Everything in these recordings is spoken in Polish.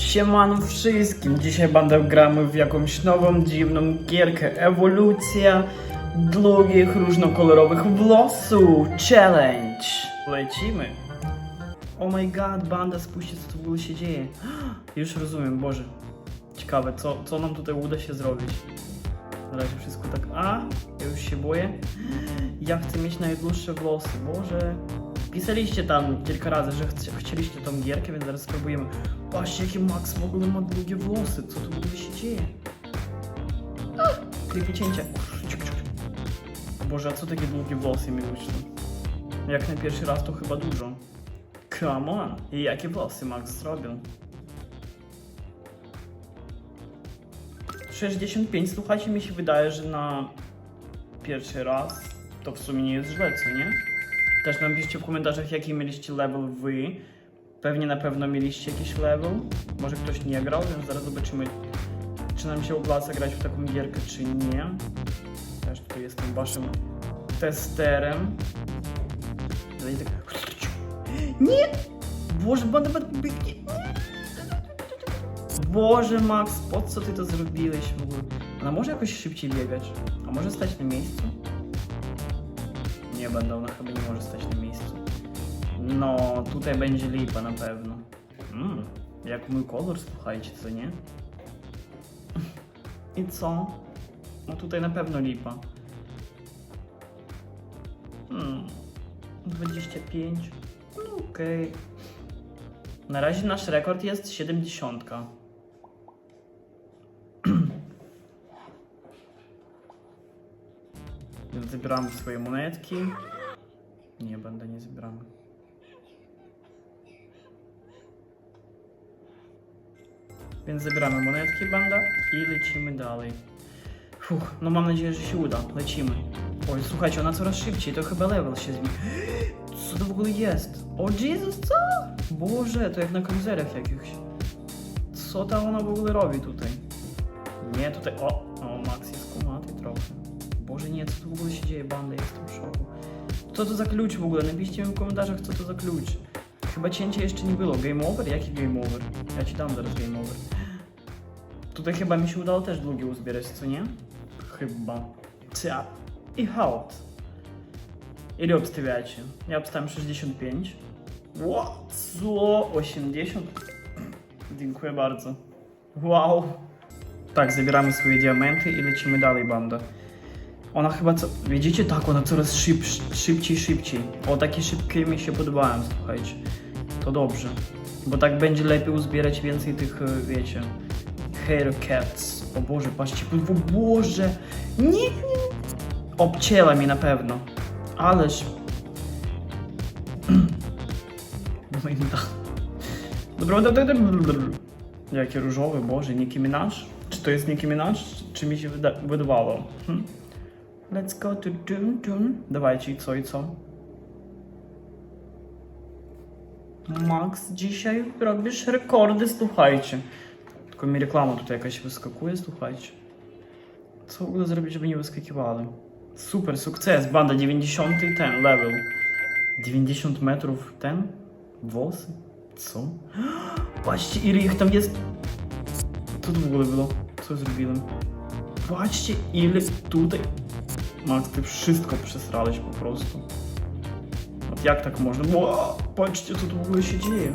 Siemano wszystkim! Dzisiaj będę gramy w jakąś nową, dziwną gierkę. Ewolucja długich, różnokolorowych włosów. Challenge! Lecimy! Oh my god, banda, spójrzcie co tu w ogóle się dzieje. Już rozumiem, Boże. Ciekawe, co, co nam tutaj uda się zrobić. Na razie wszystko tak... A, ja już się boję. Ja chcę mieć najdłuższe włosy, Boże. Pisaliście tam kilka razy, że chci- chcieliście tą gierkę, więc zaraz spróbujemy. Patrzcie, jaki Max w ogóle ma długie włosy. Co tu w ogóle się dzieje? Ciuk. Boże, a co takie długie włosy mi wyszły? Jak na pierwszy raz to chyba dużo. Come on! I jakie włosy Max zrobił? 65, słuchajcie, mi się wydaje, że na pierwszy raz to w sumie nie jest źle, co nie? Też napiszcie w komentarzach, jaki mieliście level wy. Pewnie na pewno mieliście jakiś level. Może ktoś nie grał, więc zaraz zobaczymy, czy nam się opłaca grać w taką gierkę, czy nie. Też tutaj jestem waszym testerem. Tak... Nie! Boże, będę... będę- nie! Boże, Max, po co ty to zrobiłeś w ogóle? Ona może jakoś szybciej biegać? A może stać na miejscu? Będę, ona chyba nie może stać na miejscu. No, tutaj będzie lipa na pewno. Mm, jak mój kolor, słuchajcie, co nie? I co? No tutaj na pewno lipa. Hmm, 25. No okej. Na razie nasz rekord jest 70. Więc Zbieramy swoje monetki. Nie, będę nie zbieramy. Więc zabieramy monetki banda i lecimy dalej. Fuch, no mam nadzieję, że się uda. Lecimy. Oj, słuchajcie, ona coraz szybciej, to chyba level się zmieni. Co to w ogóle jest? O Jezus, co? Boże, to jak na kruzerach jakichś. Co ta ona w ogóle robi tutaj? Nie, tutaj... O, Boże, nie, co tu w ogóle się dzieje, banda, jestem w szoku. Co to za klucz w ogóle? Napiszcie mi w komentarzach, co to za klucz. Chyba cięcia jeszcze nie było. Game over? Jaki game over? Ja ci dam zaraz game over. Tutaj chyba mi się udało też długie uzbierać, co nie? Chyba. Cia. I halt. Ile obstawiacie? Ja obstawiam 65. Ło, co? 80? Dziękuję bardzo. Wow. Tak, zabieramy swoje diamenty i lecimy dalej, banda. Ona chyba co... Widzicie? Tak, ona coraz szyb, szybciej, szybciej. O, takie szybkie mi się podobają, słuchajcie. To dobrze. Bo tak będzie lepiej uzbierać więcej tych, e, wiecie... Haircats. O Boże, patrzcie, o Boże! Nie, nie, mi na pewno. Ależ... No. Dobra, dobra, dobra, dobra. Jakie różowe, Boże, Nicki Minaj? Czy to jest Nicki Minaj? Czy mi się wyda- wydawało? Hm? Let's go to dum dum. Dawajcie, co i co? Max, dzisiaj robisz rekordy, słuchajcie. Tylko mi reklama tutaj jakaś wyskakuje, słuchajcie. Co w ogóle zrobić, żeby nie wyskakiwały? Super, sukces, banda 90 ten level. 90 metrów ten? Włosy? Co? Patrzcie, ile ich tam jest. Co to w ogóle było? Co zrobiłem? Patrzcie, ile tutaj. Max, ty wszystko przesrałeś po prostu. Od jak tak można? Ło, patrzcie, co tu w ogóle się dzieje.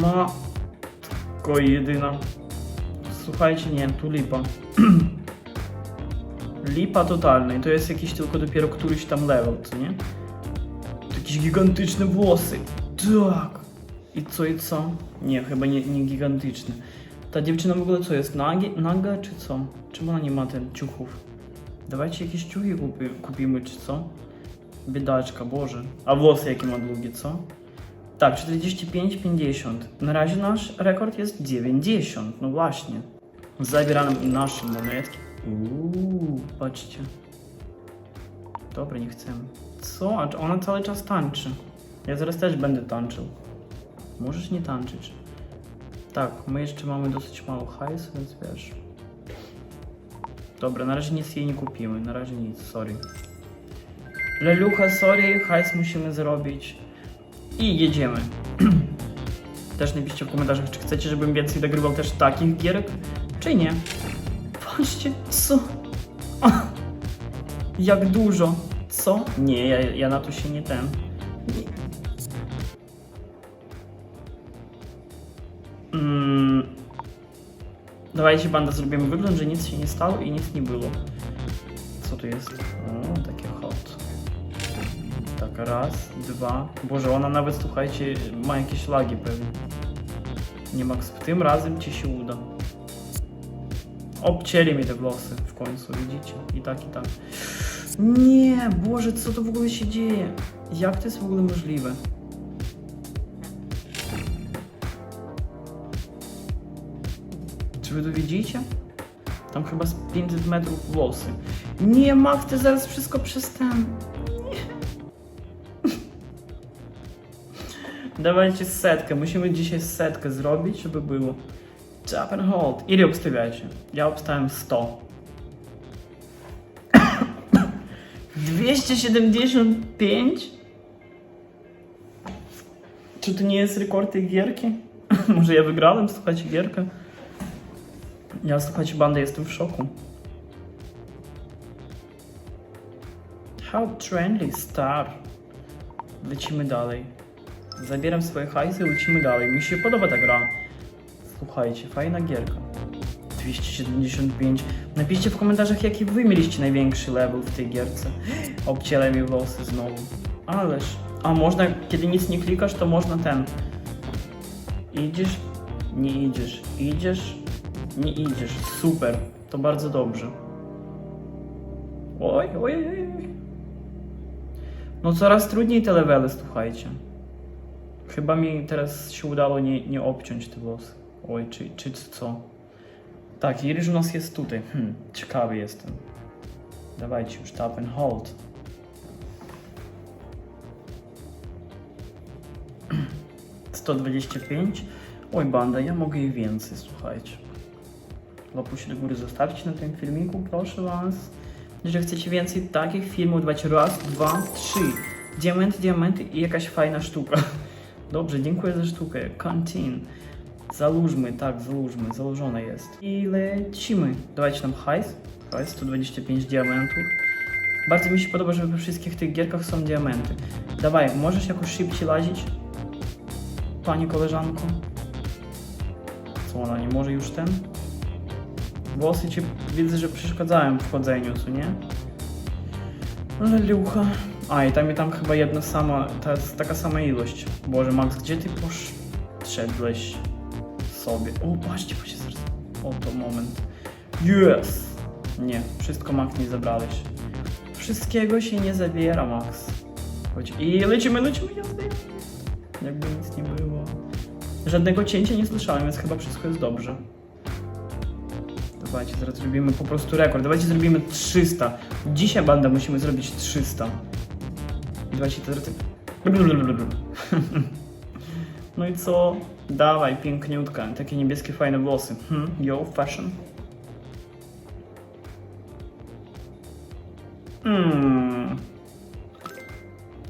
Matko jedyna. Słuchajcie, nie, tu lipa. lipa totalna i to jest jakiś tylko dopiero któryś tam level, co nie? To jakieś gigantyczne włosy. Tak. I co, i co? Nie, chyba nie, nie gigantyczne. Ta dziewczyna w ogóle co jest? Nagi, naga czy co? Czemu ona nie ma ten ciuchów? Dawajcie jakieś ciuchy kupi, kupimy, czy co? Biedaczka, Boże. A włosy jakie ma długie, co? Tak, 45-50. Na razie nasz rekord jest 90. No właśnie. Zabieramy nasze monetki. Uuu, patrzcie. Dobra, nie chcemy. Co? A ona cały czas tańczy. Ja zaraz też będę tańczył. Możesz nie tańczyć. Tak, my jeszcze mamy dosyć mało hajsu, więc wiesz. Dobra, na razie nic jej nie kupimy. Na razie nic, sorry. Lelucha, sorry, hajs musimy zrobić. I jedziemy. Też napiszcie w komentarzach, czy chcecie, żebym więcej nagrywał też takich gierek, czy nie. Patrzcie, co? Jak dużo. Co? Nie, ja, ja na to się nie ten. Dawajcie banda zrobimy wygląd, że nic się nie stało i nic nie było. Co tu jest? O, takie hot. Tak, raz, dwa. Boże, ona nawet, słuchajcie, ma jakieś lagi pewnie. Nie Max, tym razem ci się uda. Obcięli mi te włosy w końcu, widzicie? I tak, i tak. Nie, Boże, co to w ogóle się dzieje? Jak to jest w ogóle możliwe? Czy wy to widzicie? Tam chyba z 500 metrów włosy. Nie, Max, ty zaraz wszystko przez ten. Dawajcie setkę. Musimy dzisiaj setkę zrobić, żeby było. Tap and hold. Ile obstawiacie? Ja obstałem 100. 275? Czy to nie jest rekord tej gierki? Może ja wygrałem, słuchajcie, gierkę? Ja, słuchajcie, bandy, jestem w szoku. How trendy star. Lecimy dalej. Zabieram swoje hajsy i lecimy dalej. Mi się podoba ta gra. Słuchajcie, fajna gierka. 275. Napiszcie w komentarzach, jaki wy mieliście największy level w tej gierce. Obcielę mi włosy znowu. Ależ. A można, kiedy nic nie klikasz, to można ten. Idziesz, nie idziesz. Idziesz, nie idziesz. Super. To bardzo dobrze. Oj, oj, oj. No coraz trudniej te levely, słuchajcie. Chyba mi teraz się udało nie, nie obciąć te włosy. Oj, czy, czy co? Tak, Irish u nas jest tutaj. Hmm, ciekawy jestem. Dawajcie już tap and hold. Sto dwadzieścia pięć. Oj, banda, ja mogę i więcej, słuchajcie. Łapusie do góry zostawcie na tym filmiku, proszę was. Jeżeli chcecie więcej takich filmów, dawajcie raz, dwa, trzy. Diamenty, diamenty i jakaś fajna sztuka. Dobrze, dziękuję za sztukę. Continue. Zalóżmy, tak, zalóżmy, założone jest. I lecimy. Dawajcie nam hajs. Hajs, 125 diamentów. Bardzo mi się podoba, że we wszystkich tych gierkach są diamenty. Dawaj, możesz jakoś szybciej lazić? Pani koleżanko? Co ona, nie może już ten? Włosy ci widzę, że przeszkadzają w chodzeniu, co nie? Leliucha. A, i tam i tam chyba jedna sama, ta taka sama ilość. Boże, Max, gdzie ty poszedłeś sobie? O, patrzcie, patrzcie, zaraz. Oto moment. Yes! Nie, wszystko Max nie zabrałeś. Wszystkiego się nie zabiera, Max. Chodź. I lecimy, lecimy, jazdy. Jakby nic nie było. Żadnego cięcia nie słyszałem, więc chyba wszystko jest dobrze. Dawajcie, zaraz zrobimy po prostu rekord. Dawajcie zrobimy 300. Dzisiaj banda musimy zrobić 300. Dawajcie teraz... No i co? Dawaj, piękniutka. Takie niebieskie, fajne włosy. Hmm, yo, fashion. Hmm.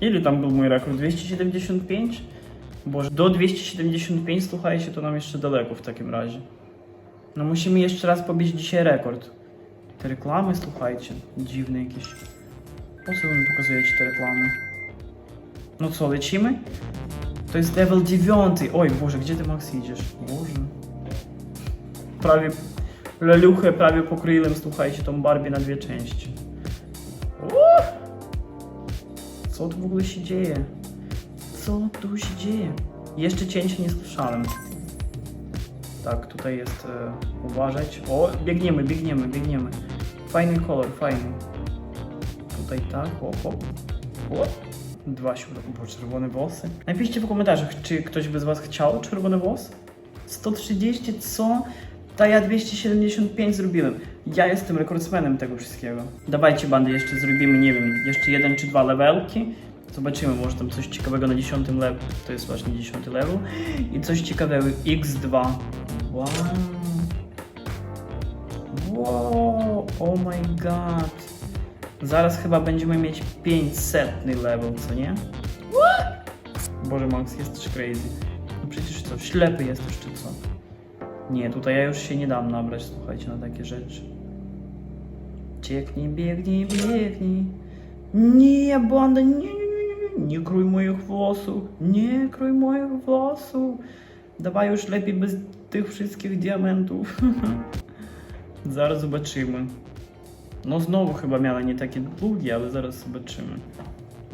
Ile tam był mój rekord? 275? Boże, do 275 słuchajcie, to nam jeszcze daleko w takim razie. No musimy jeszcze raz pobić dzisiaj rekord. Te reklamy, słuchajcie, dziwne jakieś. Po co mi pokazujecie te reklamy? No co, lecimy? To jest level 9. Oj Boże, gdzie ty Max idziesz? Boże. Prawie... Leluchę prawie pokryłem, słuchajcie, tą Barbie na dwie części. Uuu! Co tu w ogóle się dzieje? Co tu się dzieje? Jeszcze cięcia nie słyszałem. Tak, tutaj jest. E, uważać. O, biegniemy, biegniemy, biegniemy. Fajny kolor, fajny. Tutaj tak, o, o. o. Dwa środki, bo czerwone włosy. Napiszcie w komentarzach, czy ktoś by z Was chciał czerwone włosy? 130, co? Ta ja 275 zrobiłem. Ja jestem rekordsmenem tego wszystkiego. Dawajcie bandy, jeszcze zrobimy, nie wiem, jeszcze jeden czy dwa levelki. Zobaczymy, może tam coś ciekawego na 10 level. To jest właśnie 10 level. I coś ciekawego, X2. Wow. Wow, oh my god. Zaraz chyba będziemy mieć 500 level, co nie? Boże, Max, jesteś crazy. No przecież co, ślepy jesteś czy co? Nie, tutaj ja już się nie dam nabrać, słuchajcie, na takie rzeczy. Cieknij, biegnij, biegnij. Nie, banda, nie, nie, nie, krój moich włosów, nie krój moich włosów. Dawaj już lepiej bez tych wszystkich diamentów. zaraz zobaczymy. No znowu chyba miała nie takie długie, ale zaraz zobaczymy.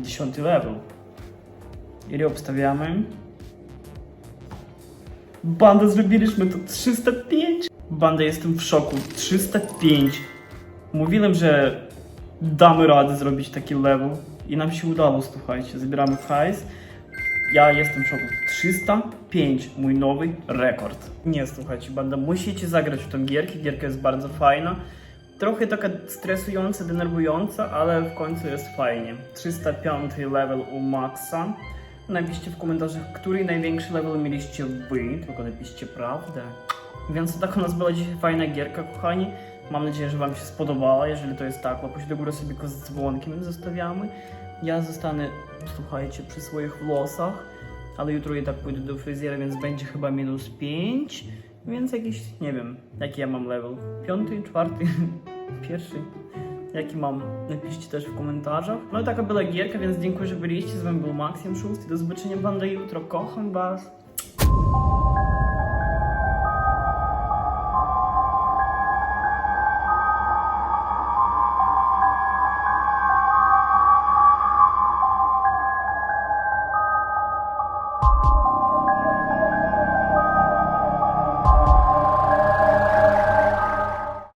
Dziesiąty level. Ile obstawiamy? Banda, zrobiliśmy to 305. Banda, jestem w szoku. 305. Mówiłem, że damy radę zrobić taki level i nam się udało, słuchajcie. Zabieramy hajs. Ja jestem w szoku. 305, mój nowy rekord. Nie, słuchajcie, banda, musicie zagrać w tą gierkę. Gierka jest bardzo fajna. Trochę taka stresująca, denerwująca, ale w końcu jest fajnie. 305 level u Maxa. Napiszcie w komentarzach, który największy level mieliście wy, tylko napiszcie prawdę. Więc tak u nas była dzisiaj fajna gierka, kochani. Mam nadzieję, że Wam się spodobała. Jeżeli to jest tak, łapać do góry sobie z dzwonkiem zostawiamy. Ja zostanę, słuchajcie, przy swoich włosach, ale jutro i tak pójdę do fryzjera, więc będzie chyba minus 5. Więc jakiś, nie wiem, jaki ja mam level. Piąty, czwarty, pierwszy. Jaki mam? Napiszcie też w komentarzach. No i taka była gierka, więc dziękuję, że byliście. Z wami był Maksym Szósty. Do zobaczenia banda jutro. Kocham was.